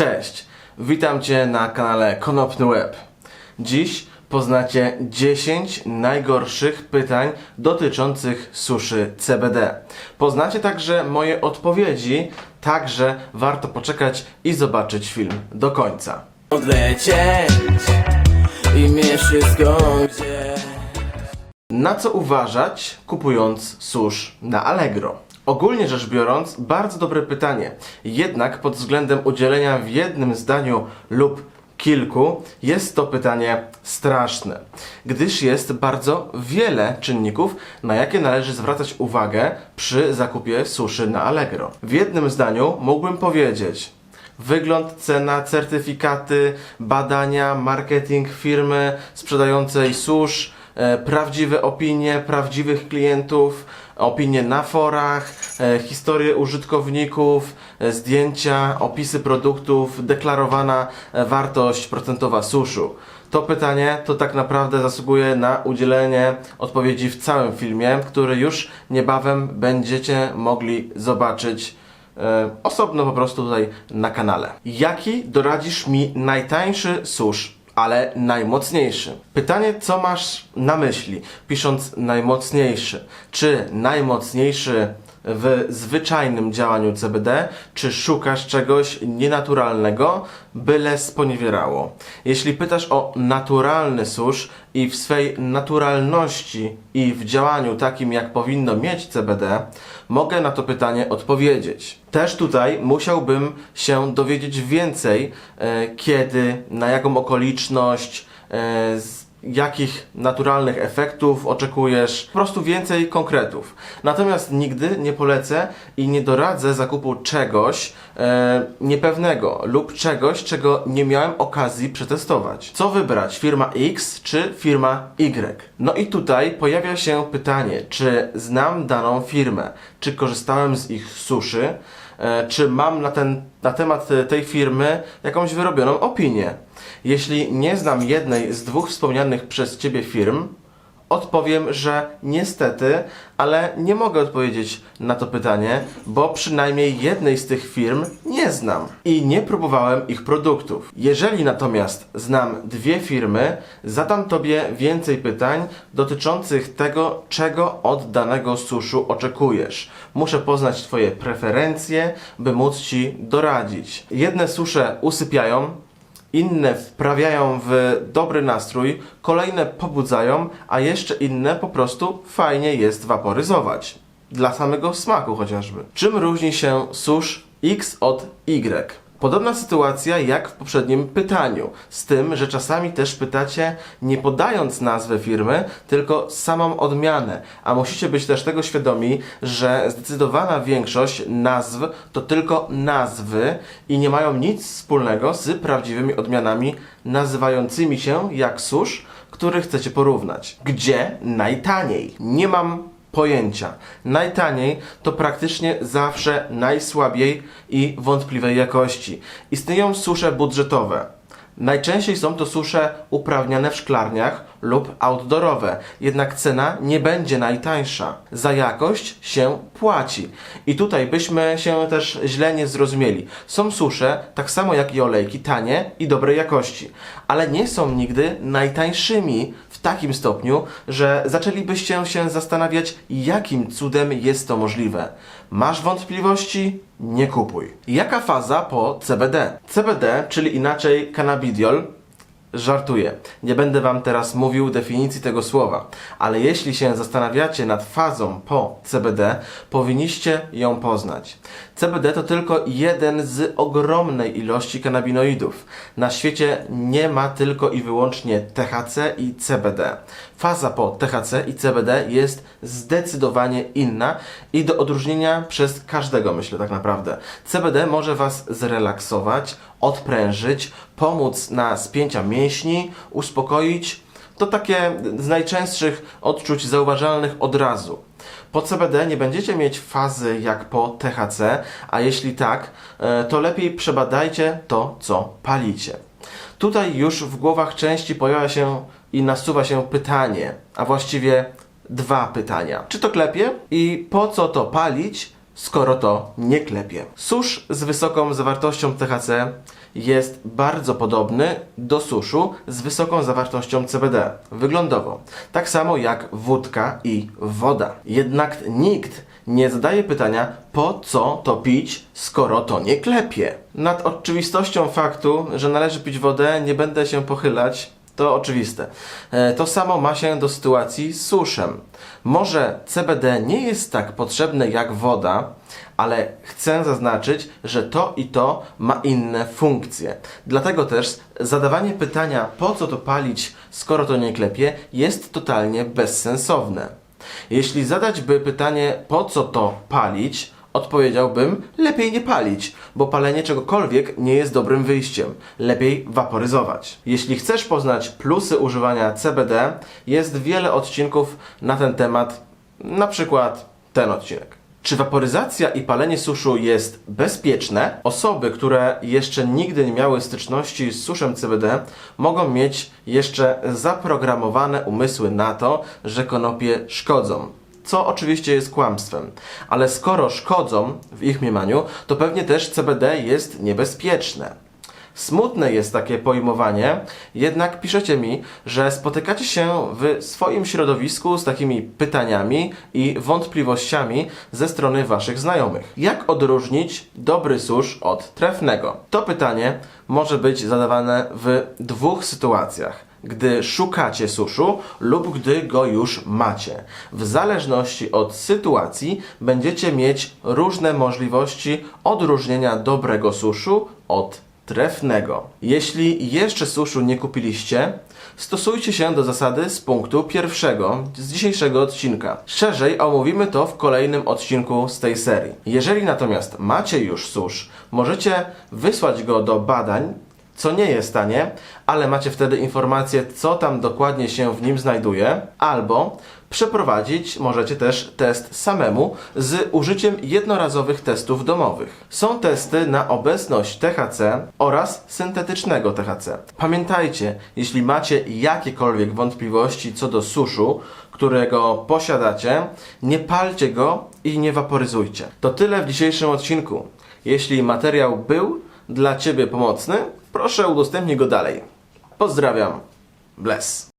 Cześć, witam Cię na kanale Konopny Web. Dziś poznacie 10 najgorszych pytań dotyczących suszy CBD. Poznacie także moje odpowiedzi, także warto poczekać i zobaczyć film do końca. odlecieć i mnie wszystko gdzie Na co uważać kupując susz na Allegro? Ogólnie rzecz biorąc, bardzo dobre pytanie. Jednak pod względem udzielenia w jednym zdaniu lub kilku jest to pytanie straszne, gdyż jest bardzo wiele czynników, na jakie należy zwracać uwagę przy zakupie suszy na Allegro. W jednym zdaniu mógłbym powiedzieć: Wygląd, cena, certyfikaty, badania, marketing firmy sprzedającej susz, prawdziwe opinie prawdziwych klientów, opinie na forach, e, historie użytkowników, e, zdjęcia, opisy produktów, deklarowana e, wartość procentowa suszu. To pytanie to tak naprawdę zasługuje na udzielenie odpowiedzi w całym filmie, który już niebawem będziecie mogli zobaczyć e, osobno po prostu tutaj na kanale. Jaki doradzisz mi najtańszy susz, ale najmocniejszy? Pytanie, co masz na myśli, pisząc najmocniejszy? Czy najmocniejszy w zwyczajnym działaniu CBD, czy szukasz czegoś nienaturalnego, byle sponiewierało? Jeśli pytasz o naturalny susz i w swej naturalności i w działaniu takim, jak powinno mieć CBD, mogę na to pytanie odpowiedzieć. Też tutaj musiałbym się dowiedzieć więcej, e, kiedy, na jaką okoliczność, e, jakich naturalnych efektów oczekujesz, po prostu więcej konkretów. Natomiast nigdy nie polecę i nie doradzę zakupu czegoś e, niepewnego lub czegoś, czego nie miałem okazji przetestować. Co wybrać, firma X czy firma Y? No i tutaj pojawia się pytanie, czy znam daną firmę, czy korzystałem z ich suszy, e, czy mam na, ten, na temat tej firmy jakąś wyrobioną opinię. Jeśli nie znam jednej z dwóch wspomnianych przez Ciebie firm, odpowiem, że niestety, ale nie mogę odpowiedzieć na to pytanie, bo przynajmniej jednej z tych firm nie znam i nie próbowałem ich produktów. Jeżeli natomiast znam dwie firmy, zadam Tobie więcej pytań dotyczących tego, czego od danego suszu oczekujesz. Muszę poznać Twoje preferencje, by móc Ci doradzić. Jedne susze usypiają, inne wprawiają w dobry nastrój, kolejne pobudzają, a jeszcze inne po prostu fajnie jest waporyzować. Dla samego smaku chociażby. Czym różni się susz X od Y? Podobna sytuacja jak w poprzednim pytaniu, z tym, że czasami też pytacie nie podając nazwy firmy, tylko samą odmianę, a musicie być też tego świadomi, że zdecydowana większość nazw to tylko nazwy i nie mają nic wspólnego z prawdziwymi odmianami nazywającymi się jak susz, który chcecie porównać. Gdzie najtaniej? Nie mam pojęcia. Najtaniej to praktycznie zawsze najsłabiej i wątpliwej jakości. Istnieją susze budżetowe. Najczęściej są to susze uprawniane w szklarniach lub outdoorowe, jednak cena nie będzie najtańsza. Za jakość się płaci. I tutaj byśmy się też źle nie zrozumieli. Są susze, tak samo jak i olejki, tanie i dobrej jakości, ale nie są nigdy najtańszymi w takim stopniu, że zaczęlibyście się zastanawiać, jakim cudem jest to możliwe. Masz wątpliwości? Nie kupuj. Jaka faza po CBD? CBD, czyli inaczej cannabidiol, Żartuję. Nie będę Wam teraz mówił definicji tego słowa, ale jeśli się zastanawiacie nad fazą po CBD, powinniście ją poznać. CBD to tylko jeden z ogromnej ilości kanabinoidów. Na świecie nie ma tylko i wyłącznie THC i CBD. Faza po THC i CBD jest zdecydowanie inna i do odróżnienia przez każdego, myślę tak naprawdę. CBD może Was zrelaksować, odprężyć, pomóc na spięcia mięśni, uspokoić. To takie z najczęstszych odczuć zauważalnych od razu. Po CBD nie będziecie mieć fazy jak po THC, a jeśli tak, e, to lepiej przebadajcie to, co palicie. Tutaj już w głowach części pojawia się i nasuwa się pytanie, a właściwie dwa pytania. Czy to klepie i po co to palić, skoro to nie klepie. Susz z wysoką zawartością THC jest bardzo podobny do suszu z wysoką zawartością CBD. Wyglądowo. Tak samo jak wódka i woda. Jednak nikt nie zadaje pytania, po co to pić, skoro to nie klepie. Nad oczywistością faktu, że należy pić wodę, nie będę się pochylać. To oczywiste. E, To samo ma się do sytuacji z suszem. Może CBD nie jest tak potrzebne jak woda, ale chcę zaznaczyć, że to i to ma inne funkcje. Dlatego też zadawanie pytania, po co to palić, skoro to nie klepie, jest totalnie bezsensowne. Jeśli zadać by pytanie, po co to palić, odpowiedziałbym, lepiej nie palić, bo palenie czegokolwiek nie jest dobrym wyjściem. Lepiej waporyzować. Jeśli chcesz poznać plusy używania CBD, jest wiele odcinków na ten temat, na przykład ten odcinek. Czy waporyzacja i palenie suszu jest bezpieczne? Osoby, które jeszcze nigdy nie miały styczności z suszem CBD, mogą mieć jeszcze zaprogramowane umysły na to, że konopie szkodzą. Co oczywiście jest kłamstwem. Ale skoro szkodzą w ich mniemaniu, to pewnie też CBD jest niebezpieczne. Smutne jest takie pojmowanie, jednak piszecie mi, że spotykacie się w swoim środowisku z takimi pytaniami i wątpliwościami ze strony waszych znajomych. Jak odróżnić dobry susz od trefnego? To pytanie może być zadawane w dwóch sytuacjach gdy szukacie suszu lub gdy go już macie. W zależności od sytuacji będziecie mieć różne możliwości odróżnienia dobrego suszu od trefnego. Jeśli jeszcze suszu nie kupiliście, stosujcie się do zasady z punktu pierwszego z dzisiejszego odcinka. Szerzej omówimy to w kolejnym odcinku z tej serii. Jeżeli natomiast macie już susz, możecie wysłać go do badań co nie jest tanie, ale macie wtedy informację, co tam dokładnie się w nim znajduje, albo przeprowadzić możecie też test samemu z użyciem jednorazowych testów domowych. Są testy na obecność THC oraz syntetycznego THC. Pamiętajcie, jeśli macie jakiekolwiek wątpliwości co do suszu, którego posiadacie, nie palcie go i nie waporyzujcie. To tyle w dzisiejszym odcinku. Jeśli materiał był dla Ciebie pomocny, proszę udostępnij go dalej. Pozdrawiam. Bless.